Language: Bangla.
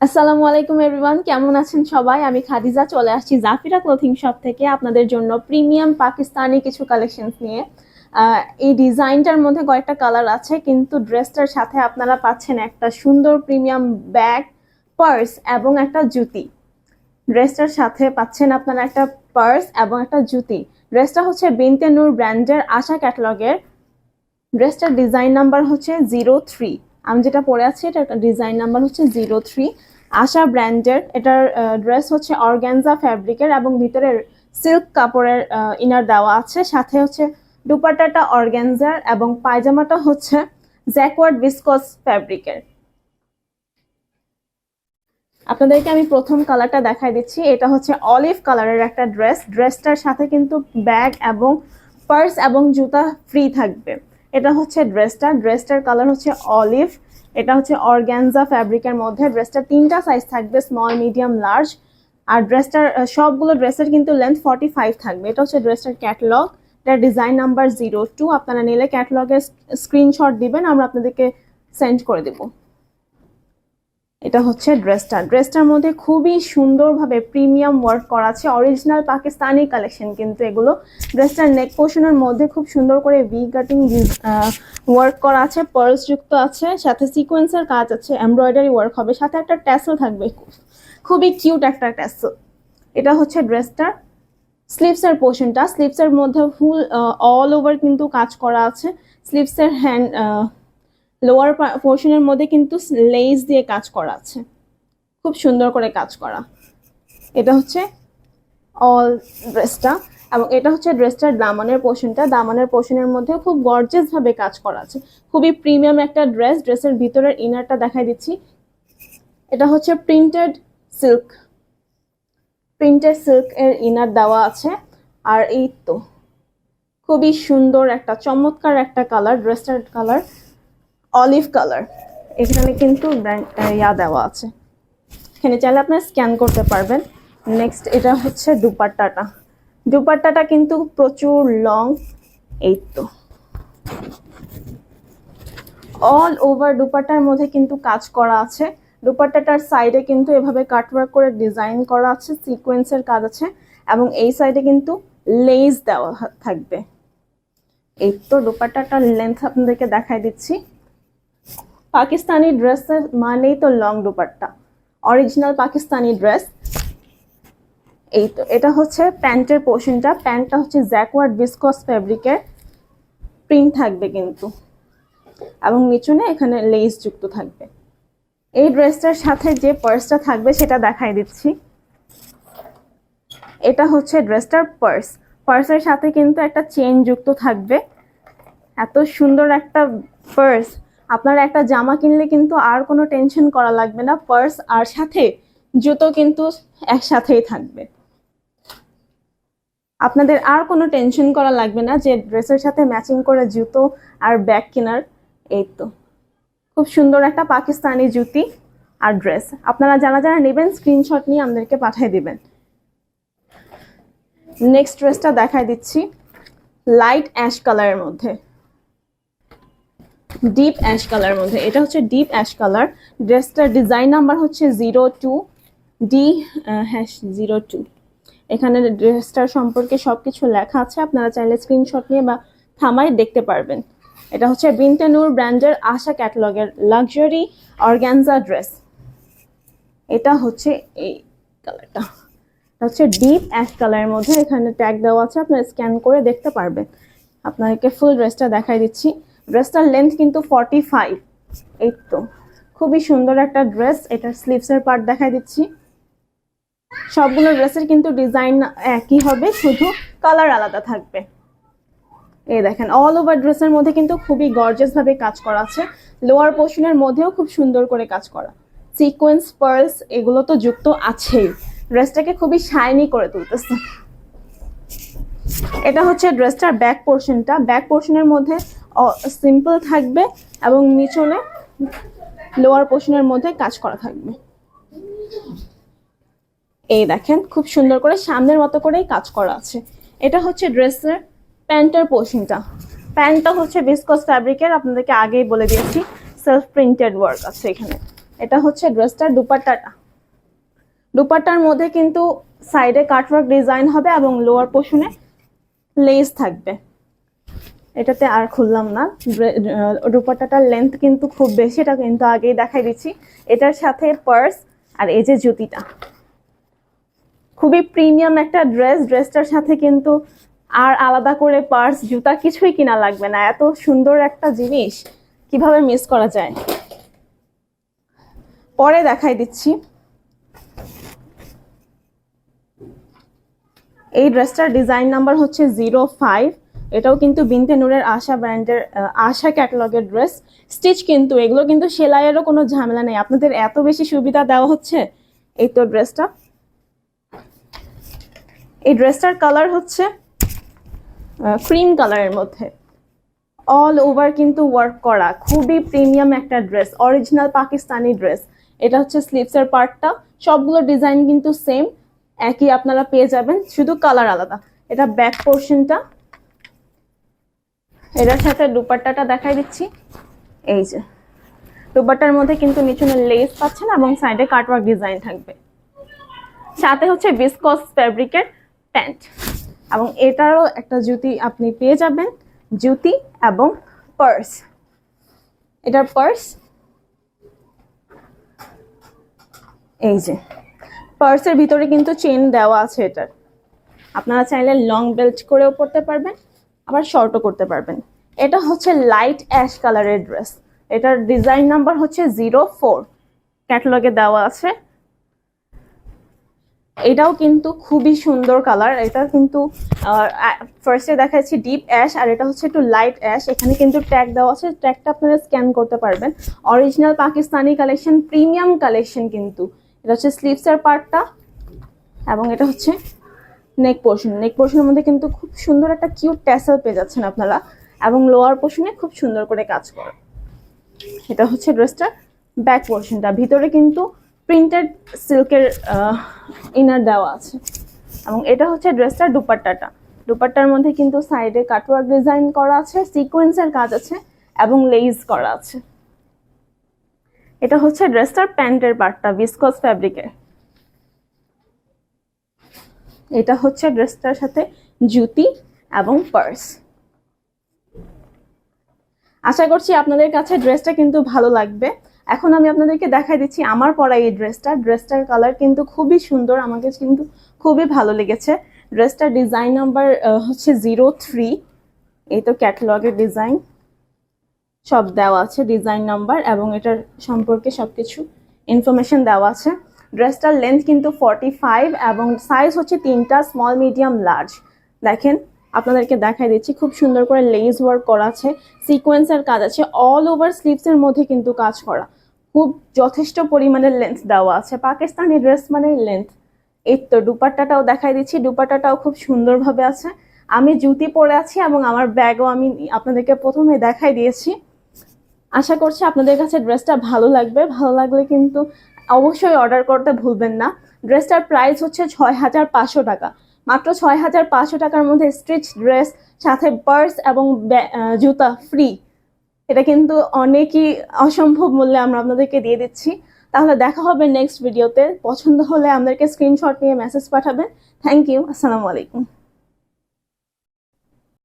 আসসালামু আলাইকুম এভরিওয়ান কেমন আছেন সবাই? আমি খাদিজা, চলে আসছি জাফিরা ক্লোথিং শপ থেকে আপনাদের জন্য প্রিমিয়াম পাকিস্তানি কিছু কালেকশনস নিয়ে। এই ডিজাইনটার মধ্যে কয়েকটা কালার আছে, কিন্তু ড্রেসটার সাথে আপনারা পাচ্ছেন একটা সুন্দর প্রিমিয়াম ব্যাগ পার্স এবং একটা জুতি। ড্রেসটার সাথে পাচ্ছেন আপনারা একটা পার্স এবং একটা জুতি। ড্রেসটা হচ্ছে বিনতে নূর ব্র্যান্ডের আশা ক্যাটালগের ড্রেসটার ডিজাইন নাম্বার হচ্ছে জিরো থ্রি আমি যেটা পরে আছি, এটার ডিজাইন নাম্বার হচ্ছে জিরো থ্রি আশা ব্র্যান্ডের এটার ড্রেস হচ্ছে অর্গ্যানজা ফ্যাব্রিকের এবং ভিতরে সিল্ক কাপড়ের ইনার দেওয়া আছে। সাথে হচ্ছে দুপাটাটা অর্গ্যানজার এবং পায়জামাটা হচ্ছে জ্যাকওয়ার্ড ভিসকস ফ্যাব্রিকের আপনাদেরকে আমি প্রথম কালারটা দেখাই দিচ্ছি। এটা হচ্ছে অলিভ কালারের একটা ড্রেস ড্রেসটার সাথে কিন্তু ব্যাগ এবং পার্স এবং জুতা ফ্রি থাকবে। এটা হচ্ছে ড্রেসটা। ড্রেসটার কালার হচ্ছে অলিভ। এটা হচ্ছে অর্গ্যানজা ফ্যাব্রিকের মধ্যে। ড্রেসটা তিনটা সাইজ থাকবে স্মল মিডিয়াম লার্জ আর ড্রেসটার সবগুলো ড্রেসের কিন্তু লেন্থ ফর্টি ফাইভ থাকবে। এটা হচ্ছে ড্রেসটার ক্যাটলগ এটা ডিজাইন নাম্বার জিরো টু আপনারা নিলে ক্যাটলগের স্ক্রিনশট দিবেন, আমরা আপনাদেরকে সেন্ড করে দেবো। এটা হচ্ছে ড্রেসটা। ড্রেসটার মধ্যে খুবই সুন্দরভাবে প্রিমিয়াম ওয়ার্ক করা আছে। অরিজিনাল পাকিস্তানি কালেকশন কিন্তু এগুলো। ড্রেসটার নেক পোর্শনের মধ্যে খুব সুন্দর করে ভি কাটিং ওয়ার্ক করা আছে পার্লস যুক্ত আছে, সাথে সিকোয়েন্সের কাজ আছে এমব্রয়ডারি ওয়ার্ক হবে, সাথে একটা ট্যাসেল থাকবে। খুবই কিউট একটা ট্যাসেল এটা হচ্ছে ড্রেসটার স্লিভসের পোর্শনটা স্লিভসের মধ্যে ফুল অল ওভার কিন্তু কাজ করা আছে। স্লিভসের হ্যান্ড লোয়ার পোর্শনের মধ্যে কিন্তু লেস দিয়ে কাজ করা আছে। খুব সুন্দর করে কাজ করা। এটা হচ্ছে অল ড্রেসটা এবং এটা হচ্ছে ড্রেসটার দামানের পোর্শনটা দামানের পোর্শনের মধ্যে খুব গর্জেস ভাবে কাজ করা আছে। খুবই প্রিমিয়াম একটা ড্রেস ড্রেসের ভিতরের ইনারটা দেখাই দিচ্ছি। এটা হচ্ছে প্রিন্টেড সিল্ক প্রিন্টেড সিল্ক এর ইনার দেওয়া আছে। আর এই তো, খুবই সুন্দর একটা, চমৎকার একটা কালার ড্রেসটার কালার অলিভ কালার। এখানে কিন্তু ইয়া দেওয়া আছে। এখানে চাইলে আপনার স্ক্যান করতে পারবেন। নেক্সট এটা হচ্ছে দুপাট্টাটা। দুপাট্টাটা কিন্তু প্রচুর লং এই তো। অল ওভার দুপাট্টার মধ্যে কিন্তু কাজ করা আছে। দুপাট্টাটার সাইডে কিন্তু এভাবে কাটওয়ার্ক করে ডিজাইন করা আছে সিকোয়েন্সের কাজ আছে, এবং এই সাইডে কিন্তু লেস দেওয়া থাকবে। এই তো, দুপাট্টাটার লেন্থ আপনাদেরকে দেখাই দিচ্ছি। পাকিস্তানি ড্রেসের মানেই তো long dupatta. Original Pakistani dress. এই তো, এটা হচ্ছে প্যান্টের পোর্শনটা। প্যান্টটা হচ্ছে জ্যাকওয়ার্ড ভিসকস ফ্যাব্রিকের প্রিন্ট থাকবে কিন্তু। এবং নিচুনে এখানে লেস যুক্ত থাকবে। এই ড্রেসটার সাথে যে পার্সটা থাকবে সেটা দেখাই দিচ্ছি। এটা হচ্ছে ড্রেসটার পার্স পার্সের সাথে কিন্তু একটা চেন যুক্ত থাকবে। এত সুন্দর একটা পার্স আপনারা একটা জামা কিনলে কিন্তু আর কোনো টেনশন করা লাগবে না পার্স আর সাথে জুতো কিন্তু একসাথেই থাকবে। আপনাদের আর কোনো টেনশন করা লাগবে না যে ড্রেসের সাথে ম্যাচিং করে জুতো আর ব্যাগ কেনার, এই তো। খুব সুন্দর একটা পাকিস্তানি জুতি আর ড্রেস আপনারা যারা যারা নেবেন স্ক্রিনশট নিয়ে আমাদেরকে পাঠিয়ে দিবেন। নেক্সট ড্রেসটা দেখাই দিচ্ছি লাইট অ্যাশ কালারের মধ্যে। ডিপ অ্যাশ কালার মধ্যে। এটা হচ্ছে ডিপ অ্যাশ কালার ড্রেসটার ডিজাইন নাম্বার হচ্ছে zero two D hash zero two এখানে ড্রেসটার সম্পর্কে সবকিছু লেখা আছে। আপনারা চাইলে স্ক্রিনশট নিয়ে বা থামাই দেখতে পারবেন। এটা হচ্ছে বিনতেনুর ব্র্যান্ডের আশা ক্যাটালগের লাক্সারি অর্গ্যানজা ড্রেস এটা হচ্ছে এই কালারটা হচ্ছে ডিপ অ্যাশ কালারের মধ্যে এখানে ট্যাগ দেওয়া আছে। আপনারা স্ক্যান করে দেখতে পারবেন। আপনাদেরকে ফুল ড্রেসটা দেখাই দিচ্ছি। ড্রেসটার লেন্থ কিন্তু ফর্টি ফাইভ এই তো, খুবই সুন্দর একটা ড্রেস এটার স্লিভসের পার্ট দেখাই দিচ্ছি। সবগুলো ড্রেসের কিন্তু ডিজাইন একই হবে, শুধু কালার আলাদা থাকবে। এই দেখেন অল ওভার ড্রেসের মধ্যে কিন্তু খুবই গর্জিয়াস ভাবে কাজ করা আছে। লোয়ার পোর্শনের মধ্যেও খুব সুন্দর করে কাজ করা। সিকোয়েন্স পার্লস এগুলো তো যুক্ত আছেই। ড্রেসটাকে খুবই শাইনি করে তুলতেছে। এটা হচ্ছে ড্রেসটার ব্যাক পোর্শনটা ব্যাক পোর্শনের মধ্যে সিম্পল থাকবে এবং নিচনে লোয়ার পোর্শনের মধ্যে কাজ করা থাকবে। এই দেখেন, খুব সুন্দর করে সামনের মতো করেই কাজ করা আছে। এটা হচ্ছে ড্রেসের প্যান্টের পোর্শনটা প্যান্টটা হচ্ছে বিসকস ফ্যাব্রিকের আপনাদেরকে আগেই বলে দিয়েছি সেলফ প্রিন্টেড ওয়ার্ক আছে এখানে। এটা হচ্ছে ড্রেসটার দুপাট্টাটা। দুপাট্টার মধ্যে কিন্তু সাইডে কাটওয়ার্ক ডিজাইন হবে এবং লোয়ার পোর্শনে লেস থাকবে। এটাতে আর খুললাম না। দুপাট্টাটার লেন্থ কিন্তু খুব বেশি, এটা কিন্তু আগেই দেখাই দিচ্ছি। এটার সাথে পার্স আর এই যে জুতিটা। খুবই প্রিমিয়াম একটা ড্রেস ড্রেসটার সাথে কিন্তু আর আলাদা করে পার্স জুতা কিছুই কিনা লাগবে না। এত সুন্দর একটা জিনিস, কীভাবে মিস করা যায়? পরে দেখাই দিচ্ছি। এই ড্রেসটার ডিজাইন নাম্বার হচ্ছে জিরো ফাইভ এটাও কিন্তু বিনতে নূরের আশা ব্র্যান্ডের আশা ক্যাটালগের ড্রেস। স্টিচ কিন্তু, এগুলো কিন্তু সেলাইয়েরও কোনো ঝামেলা নেই। আপনাদের এত বেশি সুবিধা দেওয়া হচ্ছে এই তো ড্রেসটা। এই ড্রেসটার কালার হচ্ছে ক্রিম কালারের মধ্যে। অল ওভার কিন্তু ওয়ার্ক করা, খুবই প্রিমিয়াম একটা ড্রেস, অরিজিনাল পাকিস্তানি ড্রেস। এটা হচ্ছে স্লিভসের পার্টটা, সবগুলো ডিজাইন কিন্তু সেম, একই আপনারা পেয়ে যাবেন, শুধু কালার আলাদা। এটা ব্যাক পোর্শনটা এটার সাথে দুপাট্টাটা দেখাই দিচ্ছি। এই যে। দুপাট্টার মধ্যে কিন্তু নিচনে লেস পাচ্ছেন এবং সাইডে কাটওয়ার্ক ডিজাইন থাকবে। সাথে হচ্ছে বিসকস ফ্যাব্রিকের প্যান্ট এবং এটারও একটা জুতি আপনি পেয়ে যাবেন। জুতি এবং পার্স এটার পার্স এই যে। পার্সের ভিতরে কিন্তু চেন দেওয়া আছে এটার। আপনারা চাইলে লং বেল্ট করেও পরতে পারবেন। আবার শর্টও করতে পারবেন। এটা হচ্ছে লাইট অ্যাশ কালারের ড্রেস এটার ডিজাইন নাম্বার হচ্ছে জিরো ফোর ক্যাটালগে দেওয়া আছে। এটাও কিন্তু খুবই সুন্দর কালার এটা কিন্তু ফার্স্টে দেখাচ্ছি ডিপ অ্যাশ আর এটা হচ্ছে একটু লাইট অ্যাশ এখানে কিন্তু ট্যাগ দেওয়া আছে। ট্যাগটা আপনারা স্ক্যান করতে পারবেন। Original Pakistani collection premium collection কিন্তু। এটা হচ্ছে স্লিভসের পার্টটা এবং এটা হচ্ছে নেক পোর্শন নেক পোর্শনের মধ্যে কিন্তু খুব সুন্দর একটা কিউট ট্যাসেল পেয়ে যাচ্ছেন আপনারা এবং লোয়ার পোর্শনে খুব সুন্দর করে কাজ করে। এটা হচ্ছে ড্রেসটার ব্যাক পোর্শনটা ভিতরে কিন্তু প্রিন্টেড সিল্কের ইনার দেওয়া আছে। এবং এটা হচ্ছে ড্রেসটার দুপাট্টাটা। দুপাট্টার মধ্যে কিন্তু সাইডে কাটওয়ার্ক ডিজাইন করা আছে সিকোয়েন্সের কাজ আছে এবং লেইস করা আছে। এটা হচ্ছে ড্রেসটার প্যান্টের পার্টটা ভিসকস ফ্যাব্রিকের এটা হচ্ছে ড্রেসটার সাথে জুতি এবং পার্স। আশা করছি আপনাদের কাছে ড্রেসটা কিন্তু ভালো লাগবে। এখন আমি আপনাদেরকে দেখাই দিচ্ছি আমার পরা এই ড্রেসটা। ড্রেসটার কালার কিন্তু খুবই সুন্দর, আমাকে কিন্তু খুবই ভালো লেগেছে। ড্রেসটার ডিজাইন নাম্বার হচ্ছে জিরো থ্রি। এই তো ক্যাটালগের ডিজাইন। সব দেওয়া আছে ডিজাইন নাম্বার এবং এটার সম্পর্কে সব কিছু ইনফরমেশন দেওয়া আছে। ড্রেসটার লেন্থ কিন্তু ফর্টি ফাইভ এবং সাইজ হচ্ছে তিনটা স্মল মিডিয়াম লার্জ দেখেন, আপনাদেরকে দেখাই দিচ্ছি, খুব সুন্দর করে লেস ওয়ার্ক করা আছে সিকোয়েন্সের কাজ আছে অল ওভার স্লিভসের মধ্যে কিন্তু কাজ করা। খুব যথেষ্ট পরিমাণের লেন্থ দেওয়া আছে, পাকিস্তানি ড্রেস মানে লেন্থ এই তো দুপাট্টাটাও দেখাই দিচ্ছি, দুপাট্টাটাও খুব সুন্দরভাবে আছে। আমি জুতি পরে আছি এবং আমার ব্যাগও আমি আপনাদেরকে প্রথমে দেখাই দিয়েছি। আশা করছি আপনাদের কাছে ড্রেসটা ভালো লাগবে, ভালো লাগলে কিন্তু অবশ্যই অর্ডার করতে ভুলবেন না। ড্রেসটার প্রাইস হচ্ছে ছয় হাজার পাঁচশো টাকা। মাত্র ছয় হাজার পাঁচশো টাকার মধ্যে স্ট্রিচ ড্রেস সাথে পার্স এবং জুতা ফ্রি এটা কিন্তু অনেকই অসম্ভব মূল্যে আমরা আপনাদেরকে দিয়ে দিচ্ছি। তাহলে দেখা হবে নেক্সট ভিডিওতে পছন্দ হলে আমাদেরকে স্ক্রিনশট নিয়ে মেসেজ পাঠাবেন। থ্যাংক ইউ আসসালামু আলাইকুম।